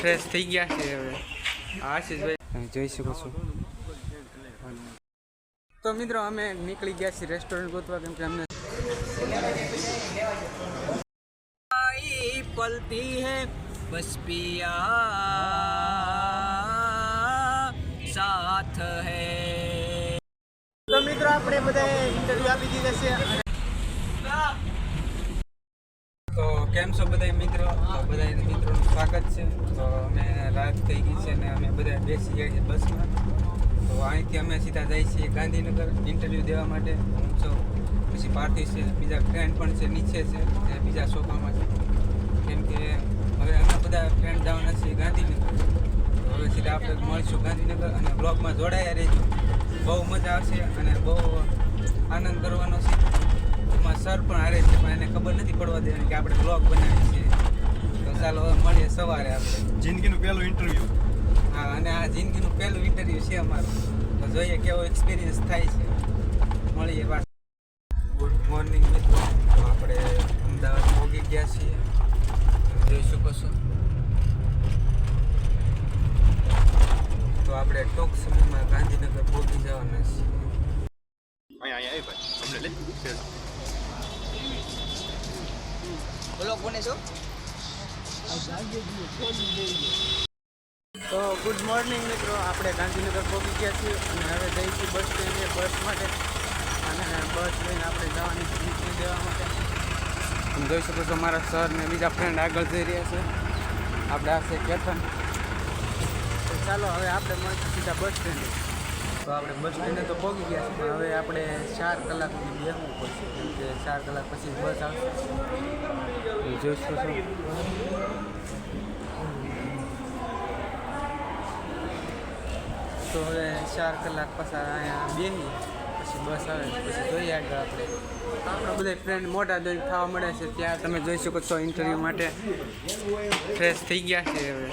Fresh થઈ ગયા છે હવે આશીષભાઈ તમે જોઈ શકો છો તો મિત્રો અમે નીકળી ગયા છીએ રેસ્ટોરન્ટ ગોતવા કેમ કે અમને પલતી હે બસ પિયા સાથ હે તો મિત્રો આપણે બધા ઇન્ટરવ્યુ આપી દીધા છે તો કેમ છો બધા મિત્રો તો બધા મિત્રોનું સ્વાગત છે. તો અમે રાત થઈ ગઈ છે અને અમે બધા બેસી ગયા છીએ બસમાં. તો અહીંથી અમે સીધા જઈએ છીએ ગાંધીનગર ઇન્ટરવ્યૂ દેવા માટે. હું છું. પછી પાર્થિવ છે. બીજા ફ્રેન્ડ પણ છે, નીચે છે. બીજા સોફામાં છે. કેમ કે હવે અમે બધા ફ્રેન્ડ જવાના છીએ ગાંધીનગર. હવે સીધા આપણે મળીશું ગાંધીનગર અને બ્લોગમાં જોડાયા રહેજો. બહુ મજા આવશે અને બહુ આનંદ કરવાનો છે. એમાં સર પણ હારે છે, પણ એને ખબર નથી પડવા દેવાની કે આપણે બ્લોગ બનાવીએ છીએ. ચાલો હવે મળીએ સવારે આપણે. જિંદગીનું પહેલું ઇન્ટરવ્યુ હા અને આ જિંદગીનું પહેલું ઇન્ટરવ્યૂ છે અમારું. તો જોઈએ કેવો એક્સપિરિયન્સ થાય છે. મળીએ પાછા. ગુડ મોર્નિંગ મિત્રો. તો આપણે અમદાવાદ પહોંચી ગયા છીએ. જોઈ શકો છો. તો આપણે ટૂંક સમયમાં ગાંધીનગર પહોંચી જવાના છીએ. બોલો કોને છો? તો ગુડ મોર્નિંગ મિત્રો. આપણે ગાંધીનગર પહોંચી ગયા છીએ અને હવે જઈશું બસ સ્ટેન્ડે બસ માટે. અને બસ લઈને આપણે જવાની નીકળી દેવા માટે. તમે જોઈ શકો છો મારા સર ને બીજા ફ્રેન્ડ આગળ જઈ રહ્યા છે. આપણે આ છે કેતન. તો ચાલો હવે આપણે મળીશું સીધા બસ સ્ટેન્ડે તો આપણે બસ લઈને તો પહોંચી ગયા છીએ પણ હવે આપણે ચાર કલાક સુધી બેસવું પડશે કેમ કે ચાર કલાક પછી બસ આવશે. જોઈશું જોઈ તો હવે ચાર કલાક પાછા અહીંયા બેસી પછી બસ આવે પછી જોઈએ આગળ આપણે. આપણા બધા ફ્રેન્ડ મોટા જોઈને ખાવા મળે છે ત્યાં તમે જોઈ શકો છો ઇન્ટરવ્યૂ માટે. ફ્રેશ થઈ ગયા છે હવે.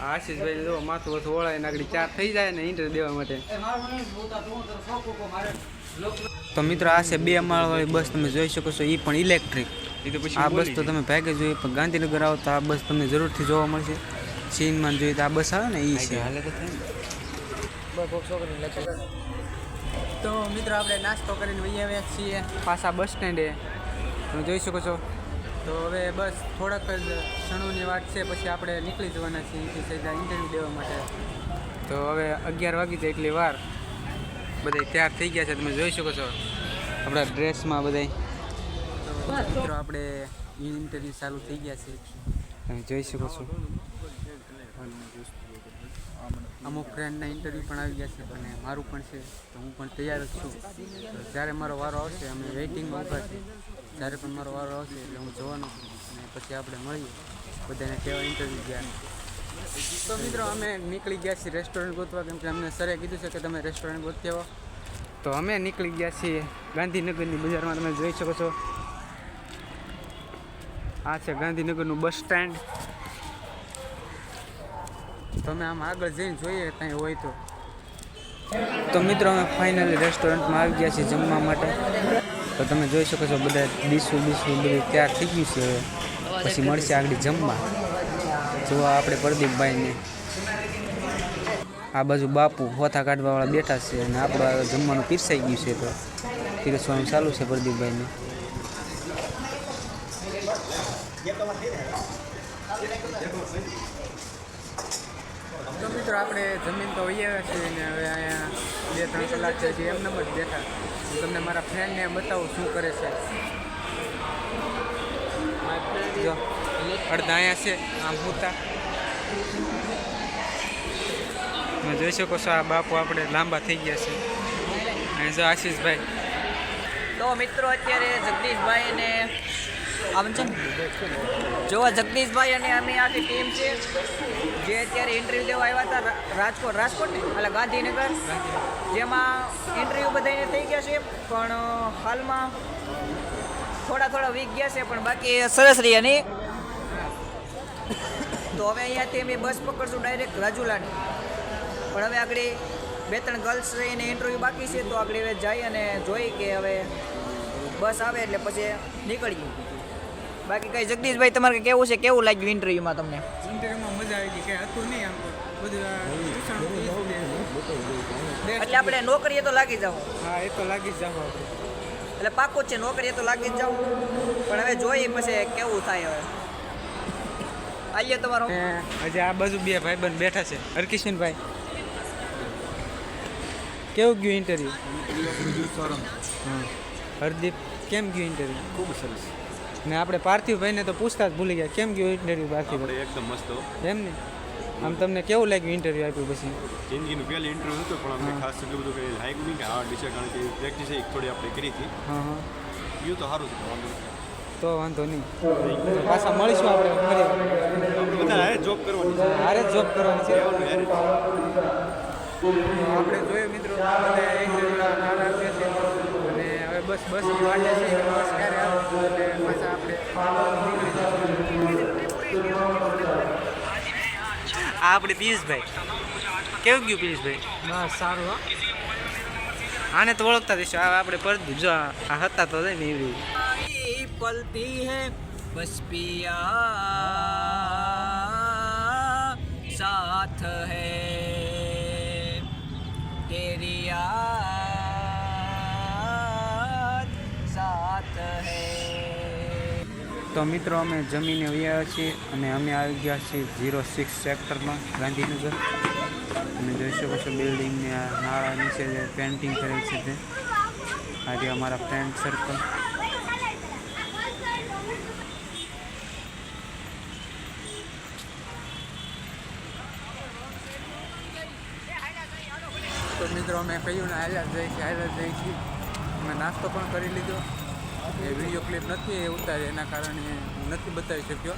આશીષભાઈ જો માથું વધુ ઓળાય નાગડી ચાર થઈ જાય ને ઇન્ટરવ્યૂ દેવા માટે. તો મિત્રો આ છે બે માળવાળી બસ તમે જોઈ શકો છો એ પણ ઇલેક્ટ્રિક એ તો પછી આ બસ તો તમે ભાગે જોઈએ પણ ગાંધીનગર આવો તો આ બસ તમને જરૂરથી જોવા મળશે. સીનમાં જોઈએ તો આ બસ આવે ને એ છે. તો મિત્રો આપણે નાસ્તો કરીને વહી આવ્યા છીએ. પાછા બસ સ્ટેન્ડે. તમે જોઈ શકો છો. તો હવે બસ થોડાક જ ક્ષણોની વાત છે, પછી આપણે નીકળી જવાના છીએ સીધા ઇન્ટરવ્યૂ દેવા માટે. તો હવે અગિયાર વાગી જાય એટલી વાર. બધા તૈયાર થઈ ગયા છે, તમે જોઈ શકો છો. આપણા ડ્રેસમાં બધા મિત્રો આપણે ઇન્ટરવ્યૂ ચાલુ થઈ ગયા છે. તમે જોઈ શકો છો. અમુક ફ્રેન્ડના ઇન્ટરવ્યૂ પણ આવી ગયા છે, અને મારું પણ છે, તો હું પણ તૈયાર જ છું. જ્યારે મારો વારો આવશે, અમે વેઇટિંગમાં ઊભા છીએ. જ્યારે પણ મારો વારો આવશે એટલે હું જોવાનો અને પછી આપણે મળીએ. બધાને કેવા ઇન્ટરવ્યૂ ગયા. તો મિત્રો, અમે નીકળી ગયા છીએ રેસ્ટોરન્ટ ગોતવા. કેમ કે અમને સરે કીધું છે કે તમે રેસ્ટોરન્ટ ગોતી તો અમે નીકળી ગયા છીએ ગાંધીનગરની બજારમાં. તમે જોઈ શકો છો. આ છે ગાંધીનગરનું બસ સ્ટેન્ડ. તમે આમ આગળ જઈને જોઈએ કાંઈ હોય તો. તો મિત્રો, અમે ફાઇનલી રેસ્ટોરન્ટમાં આવી ગયા છીએ જમવા માટે. તો તમે જોઈ શકો છો બધા ડીશું બીશું બધું તૈયાર થઈ ગયું છે પછી મળશે આગળ જમવા. જોવા આપણે પ્રદીપભાઈને. આ બાજુ બાપુ હોથા કાઢવાવાળા બેઠા છે અને આપણું જમવાનું પીરસાઈ ગયું છે તો પીરસવાનું ચાલુ છે પ્રદીપભાઈને. તો મિત્રો આપણે જમીન તો અહીંયા છીએ ને હવે અહીંયા બે ત્રણ કલાક છે જે એમને જ બેઠા. હું તમને મારા ફ્રેન્ડને બતાવું શું કરે છે. જો, અડધા અહીંયા છે, આમ હુતા. જોઈ શકો છો, આ બાપુ આપણે લાંબા થઈ ગયા છે. અહીંયા જો આશીષભાઈ. તો મિત્રો, અત્યારે જગદીશભાઈ અને આમ છે? જો જગદીશભાઈ અને અમે આખી ટીમ છે, જે અત્યારે ઇન્ટરવ્યૂ દેવા આવ્યા હતા રાજકોટ રાજકોટ એટલે ગાંધીનગર. જેમાં ઇન્ટરવ્યૂ બધાને થઈ ગયા છે, પણ હાલમાં થોડા થોડા વીક ગયા છે, પણ બાકી સરસ રહ્યા નહીં તો હવે અહીંયાથી અમે બસ પકડશું ડાયરેક્ટ રાજુલાની. પણ હવે આગળ બે, ત્રણ ગર્લ્સ રહીને ઇન્ટરવ્યૂ બાકી છે, તો આગળ હવે જઈ અને જોઈ કે હવે બસ આવે એટલે પછી નીકળીએ. બાકી કઈ જગદીશભાઈ તમારે કેવું છે? કેવું લાગ્યું ઇન્ટરવ્યુમાં તમને? ઇન્ટરવ્યુમાં મજા આવી ગઈ. કે હતું નહીં આમ બધું એટલે આપણે નોકરીએ તો લાગી જાવ હા એ તો લાગી જ જાવ આપણે. એટલે પાકું જ છે નોકરીએ તો લાગી જ જાવ પણ હવે જોઈએ પછી કેવું થાય હવે. આલ્યો તમારો. આજે હજી આ બાજુ બે ભાઈબંધ બેઠા છે. હરકિશનભાઈ. કેવું ગયું ઇન્ટરવ્યુ હા. હરદીપ કેમ ગયું ઇન્ટરવ્યુ ખૂબ સરસ. ને આપણે પાર્થિવભાઈને તો પૂછતા જ ભૂલી ગયા કેમ ગયું ઇન્ટરવ્યુ પાર્થિવભાઈ એકદમ મસ્ત એમ ને? આમ તમને કેવું લાગ્યું ઇન્ટરવ્યુ આપ્યું પછી? જિંદગીનું પહેલું ઇન્ટરવ્યુ હતું પણ અમને ખાસ એટલું બધું કંઈ લાગ્યું નહીં કે આ વિશે કારણ કે પ્રેક્ટિસ એક થોડી આપણે કરી હતી. હા હા. ગયું તો સારું વાંધો તો વાંધો નહીં. પાછા મળીશું આપણે ફરી. બધા હારે જોબ કરવાની છે. હારે જોબ કરવાની છે. આપણે જોયું મિત્રો બસ બસ માટે છે. નમસ્કાર. અને પાછા આપણે આ આપણે પિયુષભાઈ. કેવું ગયું પિયુષભાઈ? બસ સારું હો. આને તો ઓળખતા દઈશું આ આપણે પર જો આ હતા તો ને એવી. પલતી હે બસ પિયા સાથ હે તેરી આ તો મિત્રો, અમે જમીને આવ્યા છીએ અને અમે આવી ગયા છીએ ઝીરો સિક્સ સેક્ટરમાં ગાંધીનગર. અને જોઈ શકો છો બિલ્ડિંગને નાળા નીચે જે પેન્ટિંગ કરેલ છે તે. આજે અમારા ફ્રેન્ડ સર્કલ તો મિત્રો, અમે કહ્યું ને હાલ્યા જઈ છીએ હાલ્યા જ જઈએ છીએ અમે નાસ્તો પણ કરી લીધો. એ વીડિયો ક્લિપ નથી એ ઉતારી એના કારણે હું નથી બતાવી શક્યો.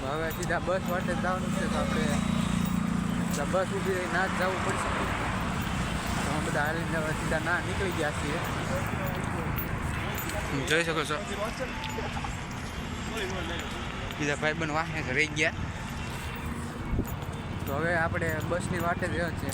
તો હવે સીધા બસ વાટે જવાનું છે તો આપણે બસ ઊભી રહી ના જ જવું પડશે તો અમે બધા હાલીને સીધા ના નીકળી ગયા છીએ. જોઈ શકો છો. બીજા ભાઈબંધ વાહે રહી ગયા. તો હવે આપણે બસની વાટે જ રહ્યો છે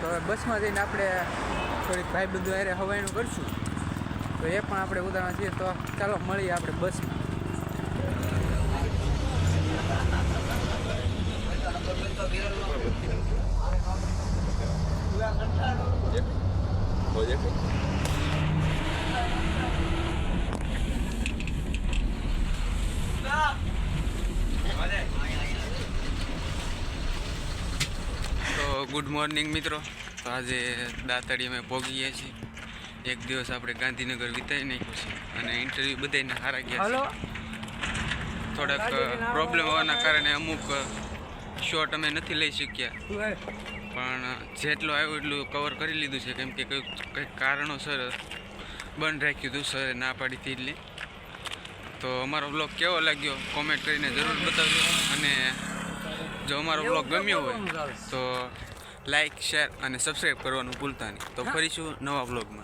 તો હવે બસમાં જઈને આપણે થોડીક ભાઈબંધો હારે હવાઈનું કરશું. તો એ પણ આપણે ઉદાહરણ છીએ તો ચાલો મળીએ આપણે બસમાં ગુડ મોર્નિંગ મિત્રો. તો આજે દાતળી અમે પહોંચી ગયા છીએ. એક દિવસ આપણે ગાંધીનગર વિતાઈ નાખ્યું છે અને ઇન્ટરવ્યૂ બધાને હારા ગયા હલો? છે થોડાક પ્રોબ્લેમ હોવાના કારણે અમુક શોટ અમે નથી લઈ શક્યા. પણ જેટલું આવ્યું એટલું કવર કરી લીધું છે. કેમ કે કંઈક કંઈક કારણોસર બંધ રાખ્યું હતું સરે ના પાડી હતી એટલે. તો અમારો બ્લોગ કેવો લાગ્યો? કોમેન્ટ કરીને જરૂર બતાવજો. અને જો અમારો બ્લોગ ગમ્યો હોય તો લાઈક શેર અને સબસ્ક્રાઈબ કરવાનું ભૂલતા નહીં. તો ફરીશું નવા બ્લોગમાં